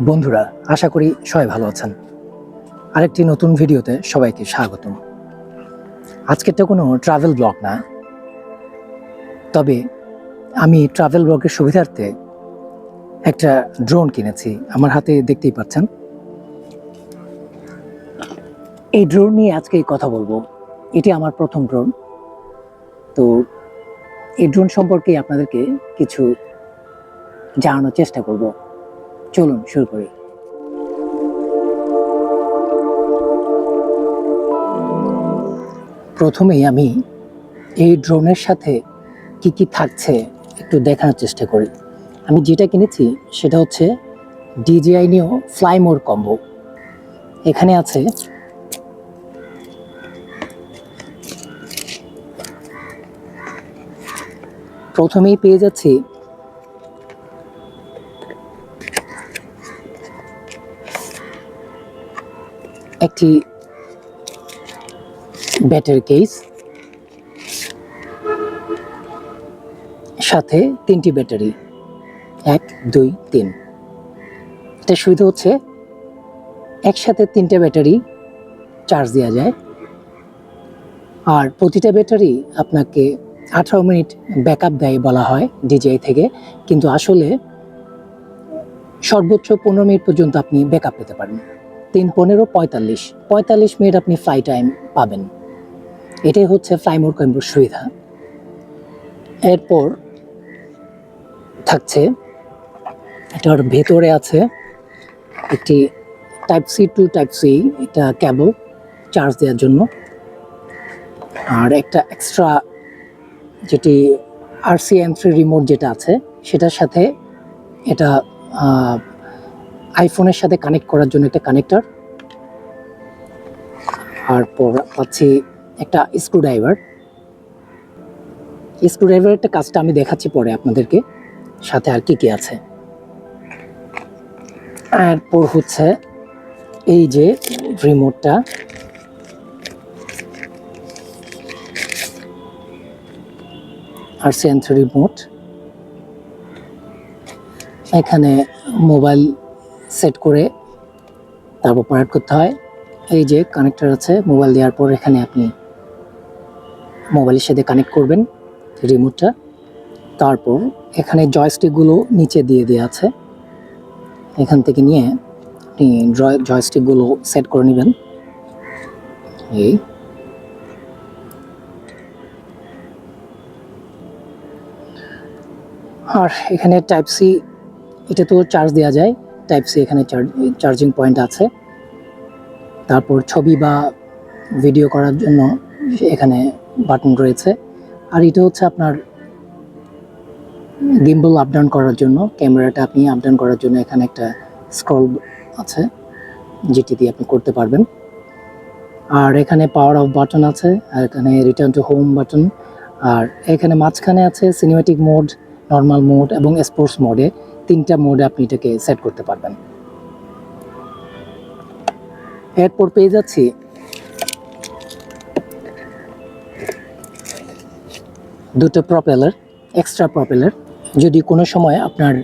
বন্ধুরা, আশা করি সবাই ভালো আছেন। আরেকটি নতুন ভিডিওতে সবাইকে স্বাগতম। আজকেরটা কোনো ট্রাভেল ব্লগ না। তবে আমি ট্রাভেল ব্লগের সুবিধার্থে একটা ড্রোন কিনেছি। আমার হাতে দেখতেই পাচ্ছেন। এই ড্রোন নিয়ে আজকে কথা বলব। এটি আমার প্রথম ড্রোন তো এই ড্রোন সম্পর্কে আপনাদেরকে কিছু জানানোর চেষ্টা করব। চলুন, শুরু করি। প্রথমেই আমি এই ড্রোনের সাথে কি কি থাকছে একটু দেখানোর চেষ্টা করি। আমি যেটা কিনেছি সেটা হচ্ছে ডিজিআই নিও ফ্লাইমোর কম্বো। এখানে আছে প্রথমেই পেয়ে যাচ্ছি একটি ব্যাটারি কেস সাথে তিনটি ব্যাটারি, এক, দুই, তিন। এটা সুবিধা হচ্ছে একসাথে তিনটে ব্যাটারি চার্জ দেওয়া যায়। আর প্রতিটা ব্যাটারি আপনাকে আঠারো মিনিট ব্যাকআপ দেয় বলা হয় ডিজিআই থেকে, কিন্তু আসলে সর্বোচ্চ পনেরো মিনিট পর্যন্ত আপনি ব্যাকআপ পেতে পারেন। তিন পনেরো পঁয়তাল্লিশ। পঁয়তাল্লিশ মিনিট আপনি ফ্লাই টাইম পাবেন। এটাই হচ্ছে ফ্লাইমোর কম্বোর সুবিধা। এরপর থাকছে, এটার ভেতরে আছে একটি type C to type C এটা ক্যাবল চার্জ দেওয়ার জন্য। আর একটা এক্সট্রা যেটি আর সি এম থ্রি রিমোট যেটা আছে, সেটার সাথে এটা আইফোনের সাথে কানেক্ট করার জন্য একটা কানেক্টর আর পর পাচ্ছি একটা স্ক্রুড্রাইভার স্ক্রুড্রাইভারের একটা কাজটা আমি দেখাচ্ছি পরে আপনাদেরকে, সাথে আর কি কি আছে। এরপর হচ্ছে এই যে রিমোটটা আর সেন্থ রিমোট এখানে মোবাইল সেট করে তারপর পার্ট করতে হয়। এই যে কানেক্টার আছে মোবাইল দেওয়ার পর এখানে আপনি মোবাইলের সাথে কানেক্ট করবেন রিমোটটা তারপর এখানে জয়স্টিকগুলো নিচে দিয়ে দেওয়া আছে। এখান থেকে নিয়ে আপনি জয়স্টিকগুলো সেট করে নেবেন। এই। আর এখানে টাইপ সি এটা তো চার্জ দেওয়া যায়। টাইপ সি এখানে চার্জিং পয়েন্ট আছে। তারপর ছবি বা ভিডিও করার জন্য এখানে বাটন রয়েছে। আর এটা হচ্ছে আপনার গিম্বল আপ ডাউন করার জন্য। ক্যামেরাটা আপনি আপ ডাউন করার জন্য এখানে একটা স্ক্রল আছে, যেটি দিয়ে আপনি করতে পারবেন। আর এখানে পাওয়ার অফ বাটন আছে, আর এখানে রিটার্ন টু হোম বাটন আর এখানে মাঝখানে আছে সিনেমেটিক মোড নর্মাল মোড এবং স্পোর্টস মোডে তিনটা মোডে আপনি এটাকে সেট করতে পারবেন। এরপর পেয়ে যাচ্ছি দুটো প্রপেলার এক্সট্রা প্রপেলার যদি কোনো সময় আপনার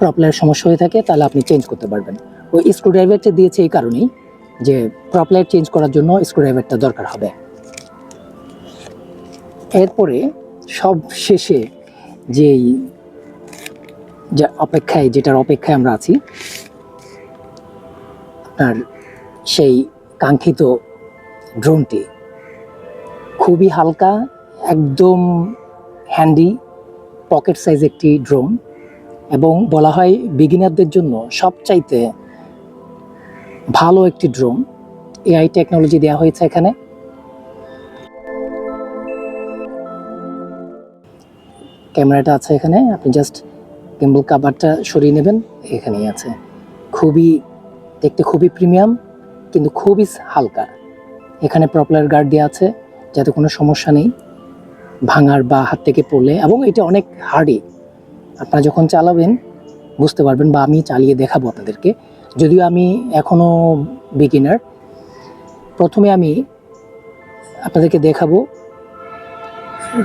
প্রপেলার সমস্যা হয়ে থাকে, তাহলে আপনি চেঞ্জ করতে পারবেন। ওই স্ক্রুড্রাইভারটা দিয়েছে এই কারণেই যে প্রপেলার চেঞ্জ করার জন্য স্ক্রুড্রাইভারটা দরকার হবে। এরপরে সব শেষে যেই যা অপেক্ষায়, যেটার অপেক্ষায় আমরা আছি আপনার সেই কাঙ্ক্ষিত ড্রোনটি খুবই হালকা, একদম হ্যান্ডি, পকেট সাইজ একটি ড্রোন এবং বলা হয় বিগিনারদের জন্য সবচাইতে ভালো একটি ড্রোন। এআই টেকনোলজি দেওয়া হয়েছে এখানে। ক্যামেরাটা আছে এখানে, আপনি জাস্ট গিম্বল কাভারটা সরিয়ে নেবেন, এখানেই আছে। খুবই, দেখতে খুবই প্রিমিয়াম কিন্তু খুবই হালকা। এখানে প্রপলার গার্ড দেওয়া আছে, যাতে কোনো সমস্যা নেই। ভাঙার বা হাত থেকে পড়লে, এবং এটা অনেক হার্ডি আপনারা যখন চালাবেন, বুঝতে পারবেন বা আমি চালিয়ে দেখাবো আপনাদেরকে। যদিও আমি এখনও বিগিনার প্রথমে আমি আপনাদেরকে দেখাবো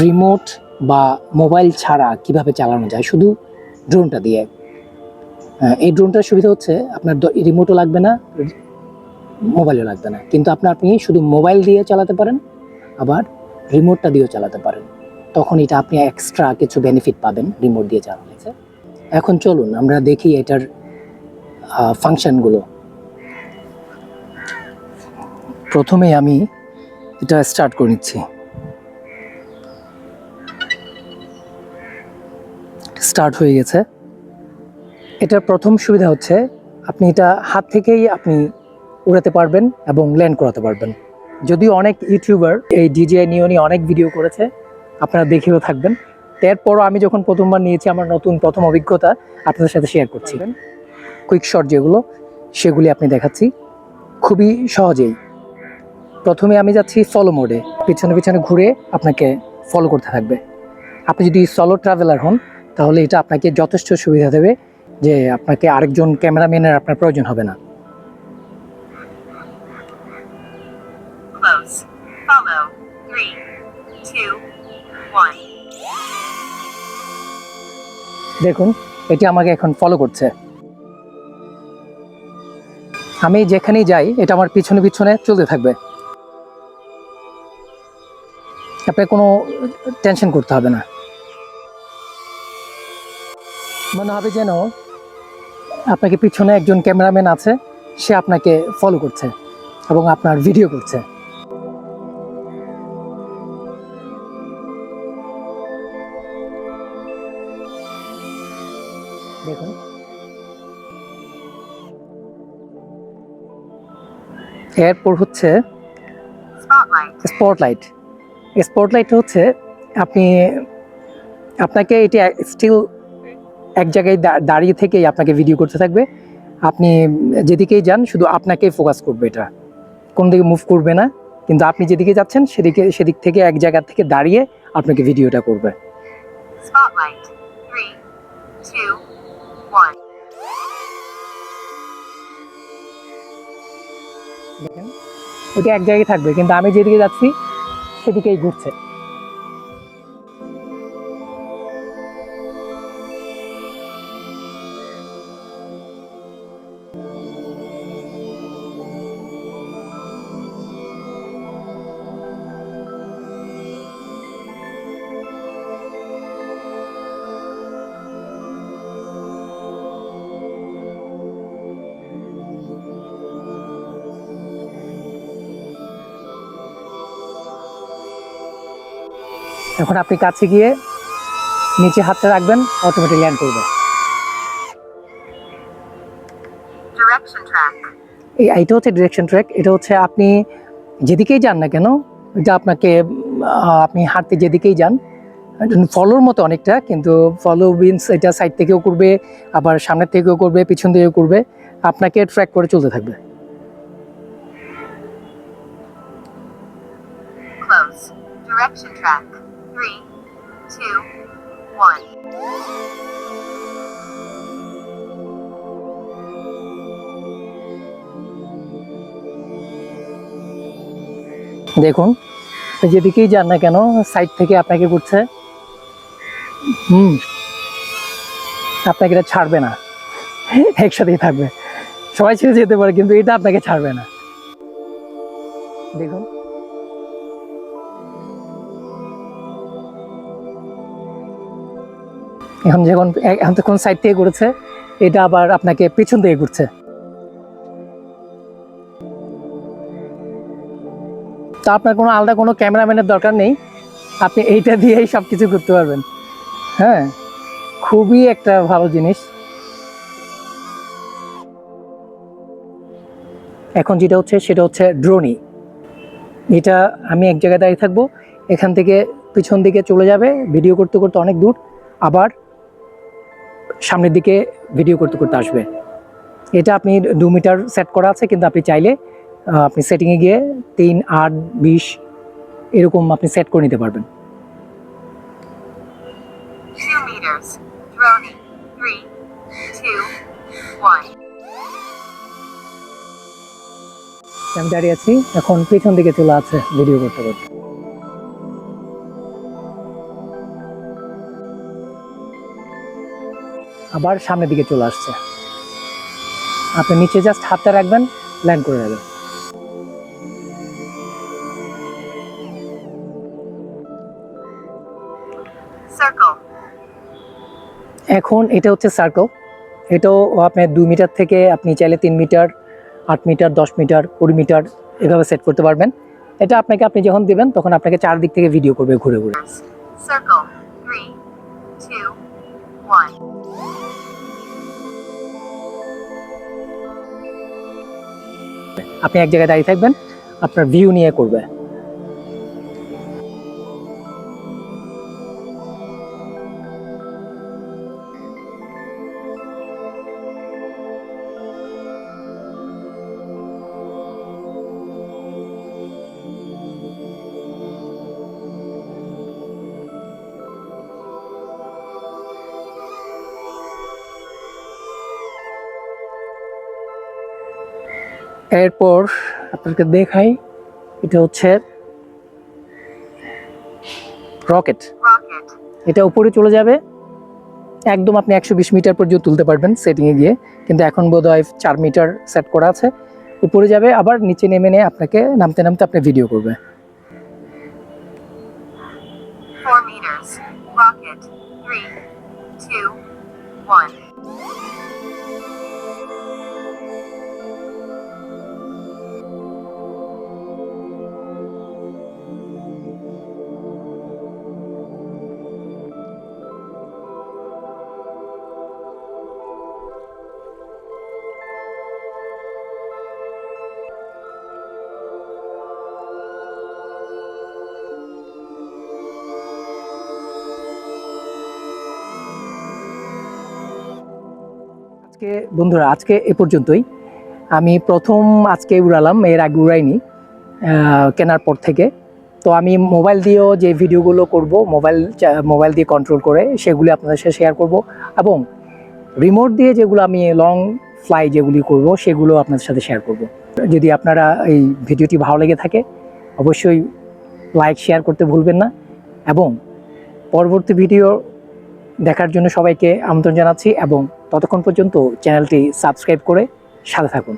রিমোট বা মোবাইল ছাড়া কীভাবে চালানো যায়। শুধু ড্রোনটা দিয়ে। এই ড্রোনটার সুবিধা হচ্ছে আপনার রিমোটও লাগবে না মোবাইলও লাগবে না। কিন্তু আপনার আপনি শুধু মোবাইল দিয়ে চালাতে পারেন, আবার রিমোটটা দিয়েও চালাতে পারেন। তখন এটা আপনি এক্সট্রা কিছু বেনিফিট পাবেন রিমোট দিয়ে চালালে। এখন চলুন, আমরা দেখি এটার ফাংশনগুলো প্রথমে আমি এটা স্টার্ট করে নিচ্ছি। স্টার্ট হয়ে গেছে। এটার প্রথম সুবিধা হচ্ছে আপনি এটা হাত থেকেই আপনি উড়াতে পারবেন এবং ল্যান্ড করাতে পারবেন। যদিও অনেক ইউটিউবার এই ডিজিআই নিয়ে নিয়ে অনেক ভিডিও করেছে আপনারা দেখেও থাকবেন। এরপরও আমি যখন প্রথমবার নিয়েছি আমার নতুন প্রথম অভিজ্ঞতা আপনাদের সাথে শেয়ার করছি। কুইক শট যেগুলো সেগুলি আপনি দেখাচ্ছি। খুবই সহজেই। প্রথমে আমি যাচ্ছি ফলো মোডে পিছনে পিছনে ঘুরে আপনাকে ফলো করতে থাকবে। আপনি যদি সলো ট্রাভেলার হন তাহলে এটা আপনাকে যথেষ্ট সুবিধা দেবে যে আপনাকে আরেকজন ক্যামেরাম্যানের আপনার প্রয়োজন হবে না. দেখুন এটি আমাকে এখন ফলো করছে। আমি যেখানেই যাই এটা আমার পিছনে পিছনে চলতে থাকবে। আপনাকে কোনো টেনশন করতে হবে না। মনে হবে যেন আপনাকে পিছনে একজন ক্যামেরাম্যান আছে, সে আপনাকে ফলো করছে এবং আপনার ভিডিও করছে দেখুন এরপর হচ্ছে. স্পটলাইট স্পটলাইট হচ্ছে আপনি, আপনাকে এটি স্টিল এক জায়গায় দাঁড়িয়ে থেকেই আপনাকে ভিডিও করতে থাকবে। আপনি যেদিকেই যান শুধু আপনাকেই ফোকাস করবে এটা। কোন দিকে মুভ করবে না। কিন্তু আপনি যেদিকে যাচ্ছেন সেদিকে সেদিক থেকে এক জায়গা থেকে দাঁড়িয়ে আপনাকে ভিডিওটা করবে. দেখেন ওটা এক জায়গায় থাকবে। কিন্তু আমি যেদিকে যাচ্ছি সেদিকেই ঘুরছে। এখন আপনি কাছে গিয়ে নিচে হাতটা রাখবেন অটোমেটিক ল্যান্ড করবে এই এটা হচ্ছে ডিরেকশন ট্র্যাক এটা হচ্ছে আপনি যেদিকেই যান না কেন এটা আপনাকে আপনি হাঁটতে যেদিকেই যান ফলোর মতো অনেকটা কিন্তু ফলো বিনস এটা সাইড থেকেও করবে আবার সামনের থেকেও করবে পিছন থেকেও করবে আপনাকে ট্র্যাক করে চলতে থাকবে Close. Direction track. Two, one. দেখুন যেদিকেই যান না কেন সাইড থেকে আপনাকে করছে হুম আপনাকে এটা ছাড়বে না। একসাথেই থাকবে। সবাই ছেড়ে যেতে পারে কিন্তু এটা আপনাকে ছাড়বে না। দেখুন। এখন যখন এখন তো কোন সাইড থেকে ঘুরেছে, এটা আবার আপনাকে পিছন থেকে ঘুরছে। তো আপনার কোনো আলাদা কোনো ক্যামেরাম্যানের দরকার নেই, আপনি এইটা দিয়েই সব কিছু করতে পারবেন। হ্যাঁ খুবই একটা ভালো জিনিস। এখন যেটা হচ্ছে, সেটা হচ্ছে ড্রোনি এটা আমি এক জায়গায় দাঁড়িয়ে থাকব, এখান থেকে পিছন দিকে চলে যাবে ভিডিও করতে করতে অনেক দূর। আবার সামনের দিকে ভিডিও করতে করতে আসবে। এটা আপনি দু মিটার সেট করা আছে কিন্তু আপনি চাইলে আপনি সেটিংয়ে গিয়ে তিন আট বিশ এরকম আপনি সেট করে নিতে পারবেন. আমি দাঁড়িয়ে আছি এখন পেছন দিকে চলে আছে ভিডিও করতে করতে। আবার সামনের দিকে চলে আসছে। আপনি নিচে জাস্ট হাতটা রাখবেন ল্যান্ড করে যাবেন এখন এটা হচ্ছে সার্কেল এটাও আপনার দুই মিটার থেকে আপনি চাইলে তিন মিটার আট মিটার দশ মিটার কুড়ি মিটার এভাবে সেট করতে পারবেন। এটা আপনাকে আপনি যখন দেবেন তখন আপনাকে চারদিক থেকে ভিডিও করবে ঘুরে ঘুরে। Circle. Three, two, one. আপনি এক জায়গায় দাঁড়িয়ে থাকবেন আপনার ভিউ নিয়ে করবে। এরপর আপনাকে দেখাই এটা হচ্ছে রকেট এটা উপরে চলে যাবে একদম আপনি একশো বিশ মিটার পর্যন্ত তুলতে পারবেন সেটিংয়ে গিয়ে কিন্তু এখন বোধহয় চার মিটার সেট করা আছে উপরে যাবে আবার নিচে নেমে নিয়ে আপনাকে নামতে নামতে আপনি ভিডিও করবে Four meters. Rocket. Three, two, one. আজকে, বন্ধুরা, আজকে এ পর্যন্তই। আমি প্রথম আজকে উড়ালাম, এর আগে উড়াইনি কেনার পর থেকে। তো আমি মোবাইল দিয়েও যে ভিডিওগুলো করব, মোবাইল মোবাইল দিয়ে কন্ট্রোল করে, সেগুলি আপনাদের সাথে শেয়ার করব এবং রিমোট দিয়ে যেগুলো আমি লং ফ্লাই যেগুলি করব, সেগুলো আপনাদের সাথে শেয়ার করব। যদি আপনারা এই ভিডিওটি ভালো লেগে থাকে, অবশ্যই লাইক শেয়ার করতে ভুলবেন না এবং পরবর্তী ভিডিও দেখার জন্য সবাইকে আমন্ত্রণ জানাচ্ছি এবং ততক্ষণ পর্যন্ত চ্যানেলটি সাবস্ক্রাইব করে সাথে থাকুন।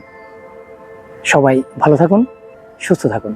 সবাই ভালো থাকুন, সুস্থ থাকুন।